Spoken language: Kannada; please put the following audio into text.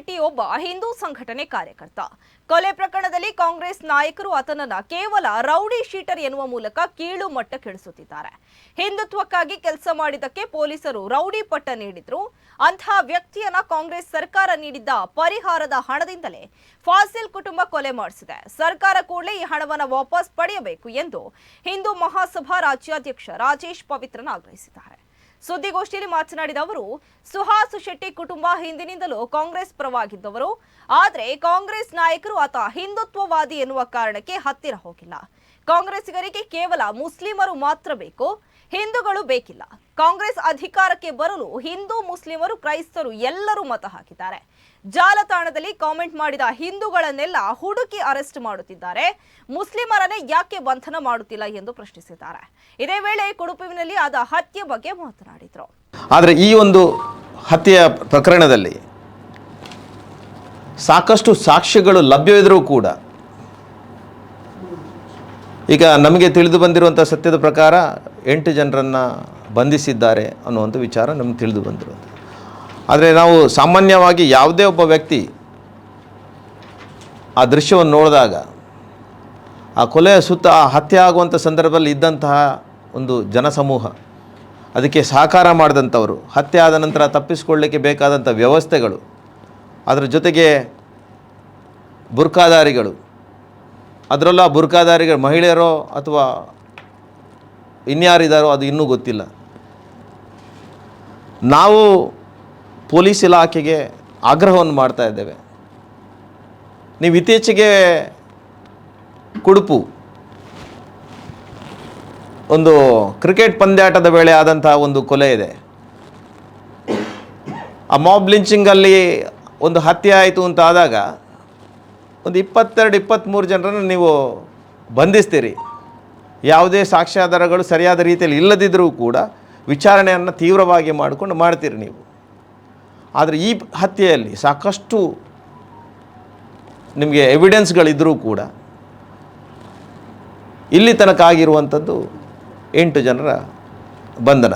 ಶೆಟ್ಟಿ ಒಬ್ಬ ಹಿಂದೂ ಸಂಘಟನೆ ಕಾರ್ಯಕರ್ತ. ಕೊಲೆ ಪ್ರಕರಣದಲ್ಲಿ ಕಾಂಗ್ರೆಸ್ ನಾಯಕರು ಆತನನ್ನ ಕೇವಲ ರೌಡಿ ಶೀಟರ್ ಎನ್ನುವ ಮೂಲಕ ಕೀಳು ಮಟ್ಟಕ್ಕಿಳಿಸುತ್ತಿದ್ದಾರೆ ಹಿಂದುತ್ವಕ್ಕಾಗಿ ಕೆಲಸ ಮಾಡಿದ್ದಕ್ಕೆ ಪೊಲೀಸರು ರೌಡಿ ಪಟ್ಟ ನೀಡಿದ್ರು. ಅಂತಹ ವ್ಯಕ್ತಿಯನ್ನ ಕಾಂಗ್ರೆಸ್ ಸರ್ಕಾರ ನೀಡಿದ್ದ ಪರಿಹಾರದ ಹಣದಿಂದಲೇ ಫಾಸಿಲ್ ಕುಟುಂಬ ಕೊಲೆ ಮಾಡಿಸಿದೆ. ಸರ್ಕಾರ ಕೂಡಲೇ ಈ ಹಣವನ್ನು ವಾಪಸ್ ಪಡೆಯಬೇಕು ಎಂದು ಹಿಂದೂ ಮಹಾಸಭಾ ರಾಜ್ಯಾಧ್ಯಕ್ಷ ರಾಜೇಶ್ ಪವಿತ್ರನ್ ಆಗ್ರಹಿಸಿದ್ದಾರೆ. ಸುದ್ದಿಗೋಷ್ಠಿಯಲ್ಲಿ ಮಾತನಾಡಿದ ಅವರು, ಸುಹಾಸ್ ಶೆಟ್ಟಿ ಕುಟುಂಬ ಹಿಂದಿನಿಂದಲೂ ಕಾಂಗ್ರೆಸ್ ಪರವಾಗಿದ್ದವರು. ಆದರೆ ಕಾಂಗ್ರೆಸ್ ನಾಯಕರು ಆತ ಹಿಂದುತ್ವವಾದಿ ಎನ್ನುವ ಕಾರಣಕ್ಕೆ ಹತ್ತಿರ ಹೋಗಿಲ್ಲ. ಕಾಂಗ್ರೆಸ್ಸಿಗರಿಗೆ ಕೇವಲ ಮುಸ್ಲಿಮರು ಮಾತ್ರ ಬೇಕು, ಹಿಂದೂಗಳು ಬೇಕಿಲ್ಲ. ಕಾಂಗ್ರೆಸ್ ಅಧಿಕಾರಕ್ಕೆ ಬರಲು ಹಿಂದೂ ಮುಸ್ಲಿಮರು ಕ್ರೈಸ್ತರು ಎಲ್ಲರೂ ಮತ ಹಾಕಿದ್ದಾರೆ. ಜಾಲತಾಣದಲ್ಲಿ ಕಾಮೆಂಟ್ ಮಾಡಿದ ಹಿಂದೂಗಳನ್ನೆಲ್ಲ ಹುಡುಕಿ ಅರೆಸ್ಟ್ ಮಾಡುತ್ತಿದ್ದಾರೆ. ಮುಸ್ಲಿಮರನ್ನೇ ಯಾಕೆ ಬಂಧನ ಮಾಡುತ್ತಿಲ್ಲ ಎಂದು ಪ್ರಶ್ನಿಸಿದ್ದಾರೆ. ಇದೇ ವೇಳೆ ಕುಡುಪುವಿನಲ್ಲಿ ಆದ ಹತ್ಯೆ ಬಗ್ಗೆ ಮಾತನಾಡಿದರು. ಆದರೆ ಈ ಒಂದು ಹತ್ಯೆಯ ಪ್ರಕರಣದಲ್ಲಿ ಸಾಕಷ್ಟು ಸಾಕ್ಷ್ಯಗಳು ಲಭ್ಯವಿದ್ರೂ ಕೂಡ ಈಗ ನಮಗೆ ತಿಳಿದು ಬಂದಿರುವಂಥ ಸತ್ಯದ ಪ್ರಕಾರ ಎಂಟು ಜನರನ್ನು ಬಂಧಿಸಿದ್ದಾರೆ ಅನ್ನುವಂಥ ವಿಚಾರ ನಮಗೆ ತಿಳಿದು ಬಂದಿರುವಂಥ ಆದರೆ ನಾವು ಸಾಮಾನ್ಯವಾಗಿ ಯಾವುದೇ ಒಬ್ಬ ವ್ಯಕ್ತಿ ಆ ದೃಶ್ಯವನ್ನು ನೋಡಿದಾಗ, ಆ ಕೊಲೆಯ ಸುತ್ತ ಆ ಹತ್ಯೆ ಆಗುವಂಥ ಸಂದರ್ಭದಲ್ಲಿ ಇದ್ದಂತಹ ಒಂದು ಜನಸಮೂಹ, ಅದಕ್ಕೆ ಸಹಕಾರ ಮಾಡಿದಂಥವರು, ಹತ್ಯೆ ಆದ ನಂತರ ತಪ್ಪಿಸಿಕೊಳ್ಳಲಿಕ್ಕೆ ಬೇಕಾದಂಥ ವ್ಯವಸ್ಥೆಗಳು, ಅದರ ಜೊತೆಗೆ ಬುರ್ಕಾದಾರಿಗಳು ಅದರಲ್ಲ ಬುರ್ಕಾದಾರಿಗಳು ಮಹಿಳೆಯರೋ ಅಥವಾ ಇನ್ಯಾರಿದಾರೋ ಅದು ಇನ್ನೂ ಗೊತ್ತಿಲ್ಲ. ನಾವು ಪೊಲೀಸ್ ಇಲಾಖೆಗೆ ಆಗ್ರಹವನ್ನು ಮಾಡ್ತಾ ಇದ್ದೇವೆ. ನೀವು ಇತ್ತೀಚೆಗೆ ಕುಡುಪು ಒಂದು ಕ್ರಿಕೆಟ್ ಪಂದ್ಯಾಟದ ವೇಳೆ ಆದಂತಹ ಒಂದು ಕೊಲೆ ಇದೆ. ಆ ಮಾಬ್ ಲಿಂಚಿಂಗಲ್ಲಿ ಒಂದು ಹತ್ಯೆ ಆಯಿತು ಅಂತ ಆದಾಗ ಒಂದು ಇಪ್ಪತ್ತೆರಡು, ಇಪ್ಪತ್ತ್ಮೂರು ಜನರನ್ನು ನೀವು ಬಂಧಿಸ್ತೀರಿ. ಯಾವುದೇ ಸಾಕ್ಷ್ಯಾಧಾರಗಳು ಸರಿಯಾದ ರೀತಿಯಲ್ಲಿ ಇಲ್ಲದಿದ್ದರೂ ಕೂಡ ವಿಚಾರಣೆಯನ್ನು ತೀವ್ರವಾಗಿ ಮಾಡಿಕೊಂಡು ಮಾಡ್ತೀರಿ ನೀವು. ಆದರೆ ಈ ಹತ್ಯೆಯಲ್ಲಿ ಸಾಕಷ್ಟು ನಿಮಗೆ ಎವಿಡೆನ್ಸ್ಗಳಿದ್ದರೂ ಕೂಡ ಇಲ್ಲಿ ತನಕ ಆಗಿರುವಂಥದ್ದು ಎಂಟು ಜನರ ಬಂಧನ.